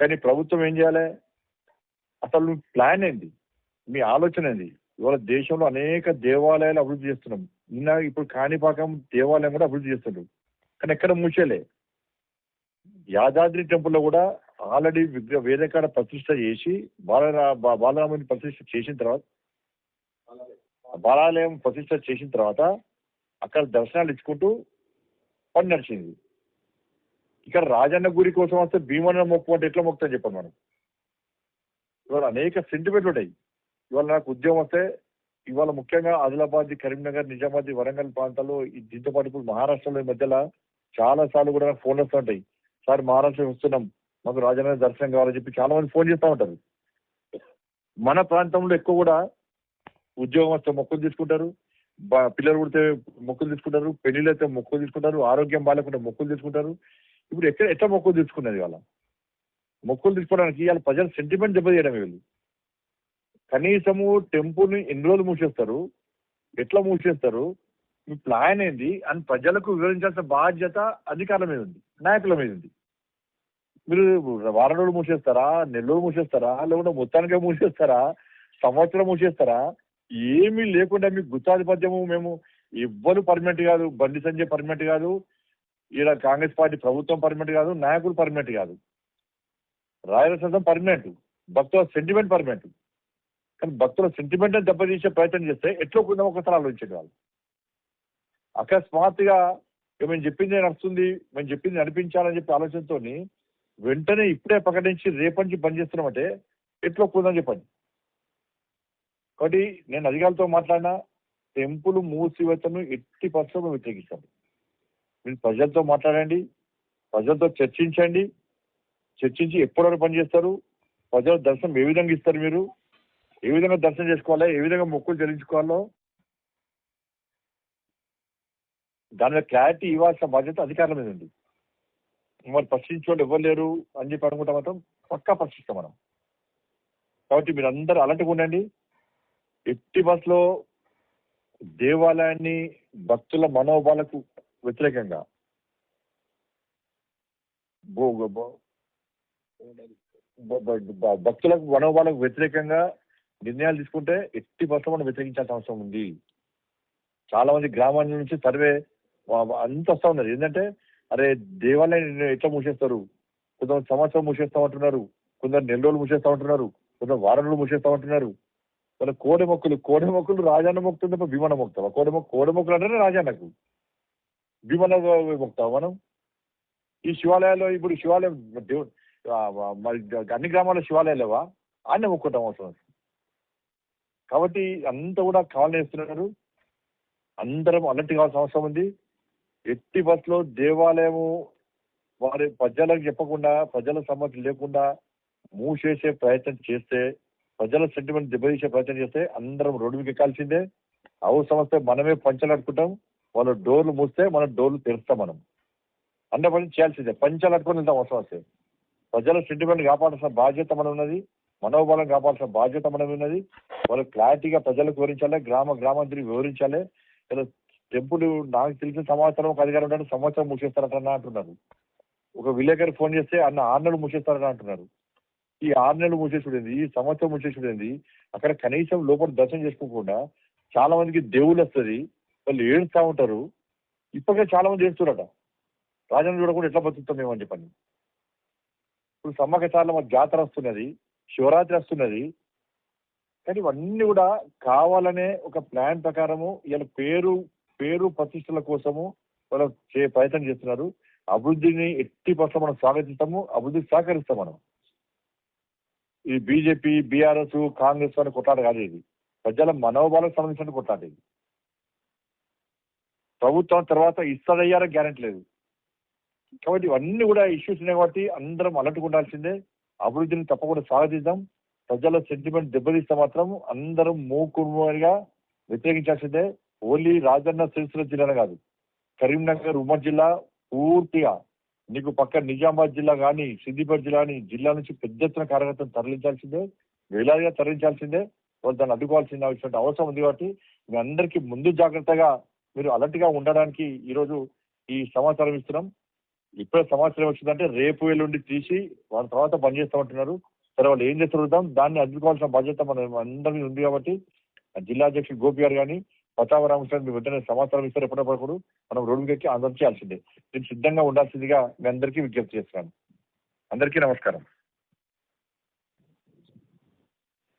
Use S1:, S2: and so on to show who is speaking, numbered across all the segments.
S1: కానీ ప్రభుత్వం ఏం చేయాలి? అసలు మీ ప్లాన్ ఏంది? మీ ఆలోచన ఏంది? ఇవాళ దేశంలో అనేక దేవాలయాలు అభివృద్ధి చేస్తున్నాం. నిన్న ఇప్పుడు కాణిపాకం దేవాలయం కూడా అభివృద్ధి చేస్తున్నారు కానీ ఎక్కడ మూసేలే. యాదాద్రి టెంపుల్లో కూడా ఆల్రెడీ విగ్రహ వేదకాడ ప్రతిష్ట చేసి బాలరా బాలరాముని ప్రతిష్ట చేసిన తర్వాత బాలాలయం ప్రతిష్ట చేసిన తర్వాత అక్కడ దర్శనాలు ఇచ్చుకుంటూ పని నడిచింది. ఇక్కడ రాజన్న గురి కోసం వస్తే భీమన్న మొక్కు అంటే ఎట్లా మొక్కుతాను చెప్పండి మనం? ఇవాళ అనేక సెంటిమెంట్లు ఉంటాయి. ఇవాళ నాకు ఉద్యోగం వస్తే ఇవాళ ముఖ్యంగా ఆదిలాబాద్ కరీంనగర్ నిజామాబాద్ వరంగల్ ప్రాంతాల్లో ఈ దీంతో పాటు ఇప్పుడు మహారాష్ట్రలో ఈ మధ్యలో చాలా సార్లు కూడా ఫోన్లు వస్తుంటాయి సార్ మహారాష్ట్ర వస్తున్నాం. మాకు రాజన్న దర్శనం కావాలని చెప్పి చాలా మంది ఫోన్ చేస్తూ ఉంటారు. మన ప్రాంతంలో ఎక్కువ కూడా ఉద్యోగం వస్తే మొక్కులు తీసుకుంటారు. పిల్లలు పుడితే మొక్కులు తీసుకుంటారు. పెళ్ళిళ్ళు అయితే మొక్కులు తీసుకుంటారు. ఆరోగ్యం బాగాలేకుంటే మొక్కులు తీసుకుంటారు. ఇప్పుడు ఎక్కడ ఎట్లా మొక్కులు తీసుకున్నది వాళ్ళ మొక్కులు తీసుకోవడానికి వాళ్ళ ప్రజల సెంటిమెంట్ దెబ్బతీయడం వీళ్ళు. కనీసము టెంపుల్ని ఎన్ని రోజులు మూసేస్తారు? ఎట్లా మూసేస్తారు? మీ ప్లాన్ ఏంది? అని ప్రజలకు వివరించాల్సిన బాధ్యత అధికారుల మీద ఉంది నాయకుల మీద ఉంది. మీరు వారం రోజులు మూసేస్తారా? నెల రోజులు మూసేస్తారా? లేకుంటే మొత్తానికే మూసేస్తారా? సంవత్సరం మూసేస్తారా? ఏమీ లేకుండా మీ గుత్తాధిపత్యము మేము ఎవ్వరు పర్మనెంట్ కాదు బండి సంజయ్ పర్మనెంట్ కాదు. ఈడ కాంగ్రెస్ పార్టీ ప్రభుత్వం పర్మనెంట్ కాదు నాయకులు పర్మనెంట్ కాదు. రాయల సదం పర్మనెంట్ భక్తుల సెంటిమెంట్ పర్మనెంట్ కానీ భక్తుల సెంటిమెంట్ దెబ్బతీసే ప్రయత్నం చేస్తే ఎట్లా కొందాం ఒకసారి ఆలోచించండి వాళ్ళు. అకస్మాత్తుగా ఇక మేము చెప్పింది నడుస్తుంది మేము చెప్పింది నడిపించాలని చెప్పి ఆలోచనతో వెంటనే ఇప్పుడే ప్రకటించి రేపటి నుంచి బంద్ చేస్తున్నామంటే ఎట్లా ఒప్పుకుందని చెప్పండి. కాబట్టి నేను అధికారులతో మాట్లాడినా టెంపుల్ మూసివేతను ఎట్టి పక్షంలో వ్యతిరేకిస్తాను మీరు ప్రజలతో మాట్లాడండి ప్రజలతో చర్చించండి చర్చించి ఎప్పటివరకు పనిచేస్తారు ప్రజల దర్శనం ఏ విధంగా ఇస్తారు మీరు ఏ విధంగా దర్శనం చేసుకోవాలో ఏ విధంగా మొక్కులు చెల్లించుకోవాలో దాని మీద క్లారిటీ ఇవ్వాల్సిన బాధ్యత అధికారుల మీద ఉంది. మరి ప్రశ్నించే వాళ్ళు ఎవరు లేరు అని చెప్పి అనుకుంటే మాత్రం పక్కా ప్రశ్నిస్తాం మనం. కాబట్టి మీరు అందరూ అలర్ట్గా ఉండండి. ఎట్టి బస్సులో దేవాలయాన్ని భక్తుల మనోభావాలకు వ్యతిరేకంగా. భక్తులకు మనోభావాలకు వ్యతిరేకంగా నిర్ణయాలు తీసుకుంటే ఎట్టి బస్సులో మనం వ్యతిరేకించాల్సిన అవసరం ఉంది. చాలా మంది గ్రామాల నుంచి సర్వే అంత వస్తా ఉన్నారు. ఏంటంటే అరే దేవాలయం ఎట్లా మూసేస్తారు? కొంతమంది సంవత్సరం మూసేస్తా ఉంటున్నారు కొందరు నెల రోజులు మూసేస్తా ఉంటున్నారు కొందరు వారం రోజులు మూసేస్తా ఉంటున్నారు మన కోడె మొక్కులు కోడె మొక్కులు రాజాన్న మొక్కుతుంది తప్ప భీమన్న మొక్తావా కోడె మొక్క కోడె మొక్కులు అంటేనే రాజాన్నకు. భీమన్న మొక్తావా మనం. ఈ శివాలయాల్లో ఇప్పుడు శివాలయం మరి అన్ని గ్రామాల్లో శివాలయాలు లేవా? ఆడనే అవసరం కాబట్టి అంతా కూడా కాలనీ వేస్తున్నారు అందరం అలర్ట్ కావాల్సిన అవసరం ఉంది. ఎట్టి బస్సులో దేవాలయము వారి ప్రజలకు చెప్పకుండా ప్రజల సమ్మతి లేకుండా మూసేసే ప్రయత్నం చేస్తే ప్రజల సెంటిమెంట్ దెబ్బతీసే ప్రయత్నం చేస్తే అందరం రోడ్డు మీకు ఎక్కాల్సిందే. అవసరం వస్తే మనమే పంచలు అడుకుంటాం వాళ్ళు డోర్లు మూస్తే మన డోర్లు తెరుస్తాం మనం. అంటే మనం చేయాల్సిందే. పంచలు అడుకొని వెళ్తాం అవసరం వస్తే ప్రజల సెంటిమెంట్ కాపాడాల్సిన బాధ్యత మనం ఉన్నది. మనోబలం కాపాడాల్సిన బాధ్యత మనం ఉన్నది. వాళ్ళు క్లారిటీగా ప్రజలకు వివరించాలి గ్రామ గ్రామాంతరికి వివరించాలి. టెంపుల్ నాకు తెలిసిన సంవత్సరం ఒక అధికారం ఉంటాడు సంవత్సరం మూసేస్తారట అంటున్నారు. ఒక విలేకరి ఫోన్ చేస్తే అన్న ఆరు నెలలు మూసేస్తారట అంటున్నారు. ఈ ఆరు నెలలు మూసేసుడేంది ఈ సంవత్సరం మూసేసుడేంది అక్కడ కనీసం లోపల దర్శనం చేసుకోకుండా చాలా మందికి దేవుళ్ళు వస్తుంది. వాళ్ళు ఏడుస్తూ ఉంటారు. ఇప్పటికే చాలా మంది ఏడుస్తున్నారట. రాజన్న చూడకుండా ఎట్లా బతుకుతాం మేము అని చెప్పండి ఇప్పుడు సమ్మక చాలా మాకు జాతర వస్తున్నది శివరాత్రి వస్తున్నది. కానీ ఇవన్నీ కూడా కావాలనే ఒక ప్లాన్ ప్రకారము ఇలా పేరు పేరు ప్రతిష్టల కోసము వాళ్ళు చే ప్రయత్నం చేస్తున్నారు. అభివృద్ధిని ఎట్టి పర్సెంట్ మనం స్వాగతిస్తాము అభివృద్ధికి సహకరిస్తాం మనం. ఈ బీజేపీ బీఆర్ఎస్ కాంగ్రెస్ అని కొట్లాట కాదు ఇది. ప్రజల మనోభావాలకు సంబంధించిన కొట్లాట ఇది. ప్రభుత్వం తర్వాత ఇస్తారయ్యారో గ్యారెంటీ లేదు. కాబట్టి ఇవన్నీ కూడా ఇష్యూస్ ఉన్నాయి కాబట్టి అందరం అలర్ట్గా ఉండాల్సిందే. అభివృద్ధిని తప్పకుండా స్వాగతిద్దాం. ప్రజల సెంటిమెంట్ దెబ్బతీస్తే మాత్రం అందరం మూకుమ్మడిగా వ్యతిరేకించాల్సిందే. ఓన్లీ రాజన్న సిరిసిల్ల జిల్లానే కాదు. కరీంనగర్ ఉమ్మడి జిల్లా పూర్తిగా నీకు పక్క నిజామాబాద్ జిల్లా కానీ సిద్దిపేట జిల్లా కానీ జిల్లా నుంచి పెద్ద ఎత్తున కార్యకర్తలు తరలించాల్సిందే. వేలాదిగా తరలించాల్సిందే. వాళ్ళు దాన్ని అడ్డుకోవాల్సిన అవసరం ఉంది కాబట్టి మీ అందరికీ ముందు జాగ్రత్తగా మీరు అలర్ట్గా ఉండడానికి ఈరోజు ఈ సమాచారం ఇస్తున్నాం. ఇప్పుడే సమాచారం వచ్చిందంటే రేపు ఎల్లుండి తీసి వాళ్ళ తర్వాత బంద్ చేస్తామంటున్నారు. సరే వాళ్ళు ఏం చేస్తారు చూద్దాం. దాన్ని అందుకోవాల్సిన బాధ్యత మన అందరి ఉంది కాబట్టి జిల్లా అధ్యక్షుడు గోపి గారు కానీ ప్రతాప రామకృష్ణ మీ వెంటనే సమాచారం ఇస్తారు. ఎప్పటికప్పుడు మనం రోడ్డు ఎక్కి ఆందోళన చేయాల్సిందే. నేను సిద్ధంగా ఉండాల్సిందిగా మీ అందరికీ విజ్ఞప్తి చేస్తున్నాను. అందరికీ నమస్కారం.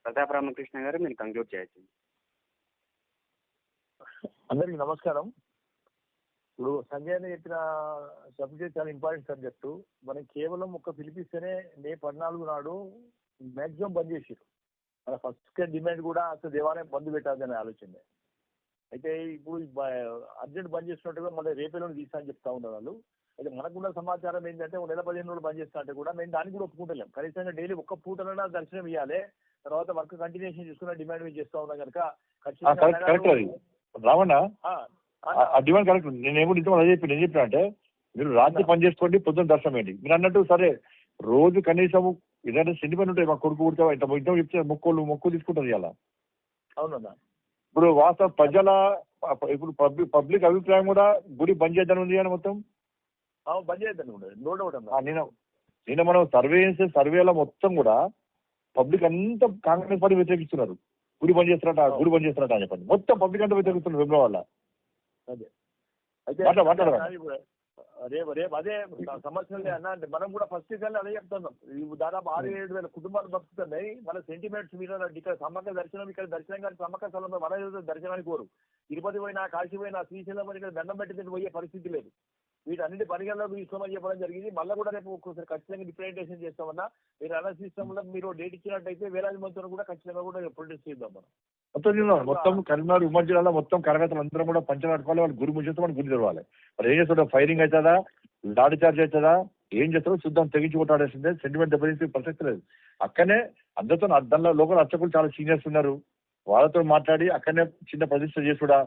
S2: ప్రతాప్ రామకృష్ణ గారు మీరు కంక్లూడ్ చేయాల్సింది
S3: అందరికి నమస్కారం. ఇప్పుడు సంజయ్ అన్న చెప్పిన సబ్జెక్ట్ చాలా ఇంపార్టెంట్ సబ్జెక్టు. మనం కేవలం ఒక పిలిపిస్తేనే మే పద్నాలుగు నాడు మ్యాక్సిమం బంద్ చేసారు మన ఫస్ట్ డిమాండ్ కూడా అసలు దేవాలయం బంద్ పెట్టాలనే ఆలోచన. అయితే ఇప్పుడు అర్జెంట్ బంద్ చేసినట్టుగా మళ్ళీ రేపేలోనే తీస్తా అని చెప్తా ఉన్నారు వాళ్ళు. అయితే మనకున్న సమాచారం ఏంటంటే ఒక నెల పదిహేను రోజులు బంద్ చేస్తా అంటే కూడా మేము దానికి కూడా ఒప్పుకుంటలేం. కనీసంగా డైలీ ఒక్క పూటలైనా దర్శనం ఇవ్వాలి తర్వాత వర్క్ కంటిన్యూషన్ చేసుకున్న డిమాండ్ మీద చేస్తా ఉన్నాం కనుక
S1: అది. రావణ?
S3: ఆ,
S1: డిమాండ్ కరెక్ట్ నేను ఏమో నిజం అదే చెప్పి నేను చెప్పిన అంటే మీరు రాత్రి పని చేసుకోండి పొద్దున్న దర్శనం ఏంటి? మీరు అన్నట్టు సరే రోజు కనీసం ఏదైనా సెంటిమెంట్ ఉంటాయి మా కొడుకు కుడితే ఇంత ఇంత చెప్తే మొక్కులు మొక్కు తీసుకుంటారు ఇలా
S3: అవునన్నా
S1: ఇప్పుడు వాస్తవ ప్రజల ఇప్పుడు పబ్లిక్ పబ్లిక్ అభిప్రాయం కూడా గుడి బంద్ చేద్దాం ఉంది అని మొత్తం?
S3: బంద్ చేద్దాం నో డౌట్
S1: ఆ,
S3: అన్న.
S1: నేను నిన్న మనం సర్వే చేసే సర్వేలో మొత్తం కూడా పబ్లిక్ అంతా కాంగ్రెస్ పార్టీ వ్యతిరేకిస్తున్నారు. గుడి బంద్ చేస్తారట గుడి బంద్ చేస్తారట అని చెప్పండి. మొత్తం పబ్లిక్ అంతా వ్యతిరేకిస్తున్నారు విమల వల్ల
S3: అయితే
S1: మాట్లా- మాట్లాడరా.
S3: రేపు రేపు అదే సమస్యలు అన్న అంటే మనం కూడా ఫస్ట్ కల్లా అదే చెప్తున్నాం. దాదాపు ఆరు ఏడు వేల కుటుంబాలు బతుకుతున్నాయి. మన సెంటిమెంట్స్ మీద ఇక్కడ సమ్మక్క దర్శనం ఇక్కడ దర్శనం కానీ సమ్మక్క స్థలంలో మన దర్శనానికి కోరు తిరుపతి పోయినా కాశీ పోయినా శ్రీశైలం ఇక్కడ దండం పెట్టి పోయే పరిస్థితి లేదు. వీటన్నిటి పరిగణలోకి తీసుకోమని చెప్పడం జరిగింది. మళ్ళీ కూడా రేపు ఒక్కోసారి ఖచ్చితంగా రిప్రజెంటేషన్ చేస్తామన్నా. మీరు అన్న సిస్టంలో మీరు డేట్ ఇచ్చినట్టయితే వేలాది మందితో కూడా ఖచ్చితంగా కూడా ప్రొడ్యూస్ చేద్దాం మనం.
S1: మొత్తం మొత్తం కరీంనగర్ ఉమ్మడి జిల్లాలో మొత్తం కరగతలు అందరం కూడా పంచనాడుకోవాలి వాళ్ళు గురి ముచ్చేస్తే మనం గురి తెరవాలి మరి ఏం చేస్తాడో ఫైరింగ్ అవుతుందా? లాఠీ చార్జ్ అవుతుందా? ఏం చేస్తారో చూద్దాం. తెగించి కొట్టాడేసిందే. సెంటిమెంట్ దెబ్బతీసి ప్రసక్తి లేదు. అక్కడనే అందరితో దానిలో లోకల్ అర్చకులు చాలా సీనియర్స్ ఉన్నారు. వాళ్ళతో మాట్లాడి అక్కడనే చిన్న ప్రతిష్ట చేసుడా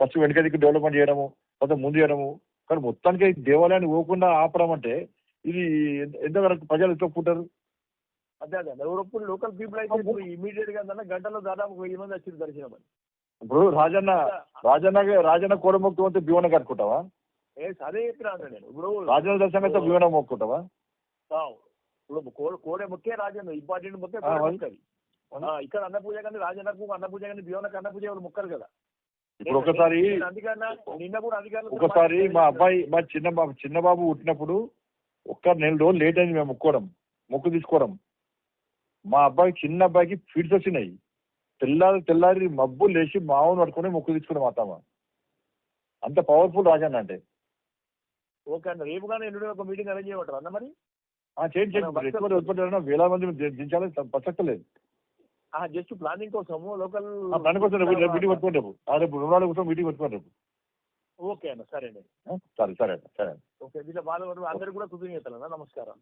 S1: ఫస్ట్ వెనక దిక్కు డెవలప్మెంట్ చేయడము తర్వాత ముందు చేయడము కానీ మొత్తానికి దేవాలయాన్ని పోకుండా ఆపడం అంటే ఇది ఎంత- ఎంతవరకు ప్రజలు ఒప్పుకుంటారు
S3: అదే అదే. ఎవరప్పుడు లోకల్ పీపుల్ అయితే ఇప్పుడు ఇమీడియట్గా గంటలో దాదాపు వెయ్యి మంది వచ్చి దర్శనం అని.
S1: ఇప్పుడు రాజన్న రాజన్న రాజన్న కోడ మొక్కుకుంటే భీవన కట్టుకుంటావా?
S3: ఏ అదే చెప్పినా నేను. ఇప్పుడు
S1: రాజన్న దర్శనం అయితే భీవన మొక్కుంటావా.
S3: ఇప్పుడు కోడ ముఖ్య రాజన్న ఇంపార్టెంట్
S1: ఆ,
S3: ఇక్కడ అన్న పూజ కానీ రాజన్నకు అన్న పూజ కానీ బియ్యనకు అన్న పూజ ఎవరు ముక్కరు కదా.
S1: ఇప్పుడు ఒకసారి ఒకసారి మా అబ్బాయి మా చిన్న బాబు చిన్న బాబు పుట్టినప్పుడు ఒక్క నెల రోజులు లేట్ అయింది మేము మొక్కోవడం మొక్కు తీసుకోవడం. మా అబ్బాయి చిన్న అబ్బాయికి ఫీడ్స్ వచ్చినాయి. తెల్లారి తెల్లారి మబ్బు లేచి మావును పట్టుకొని మొక్కు తీసుకున్నాం అత్తమ్మ. అంత పవర్ఫుల్ రాజన్న అంటే.
S3: ఓకే అన్న రేపు కానీ ఎల్లుండి ఒక మీటింగ్ అరేంజ్ చేయమంటారు అన్న మరి?
S1: ఆ, చేయండి చేయండి. వేల మంది ది- దించాలి ప్రసక్తి లేదు.
S3: జస్ట్ ప్లానింగ్ కోసము లోకల్
S1: దాని కోసం రేపు మీటింగ్ పెట్టుకోండి రేపు. రుణాల కోసం మీటింగ్ పెట్టుకోండి రేపు.
S3: ఓకే అన్న సరే అండి
S1: సరే సరే సరే
S3: ఓకే దీంట్లో వాళ్ళు అందరు కూడా కృతజ్ఞతలు అన్న నమస్కారం.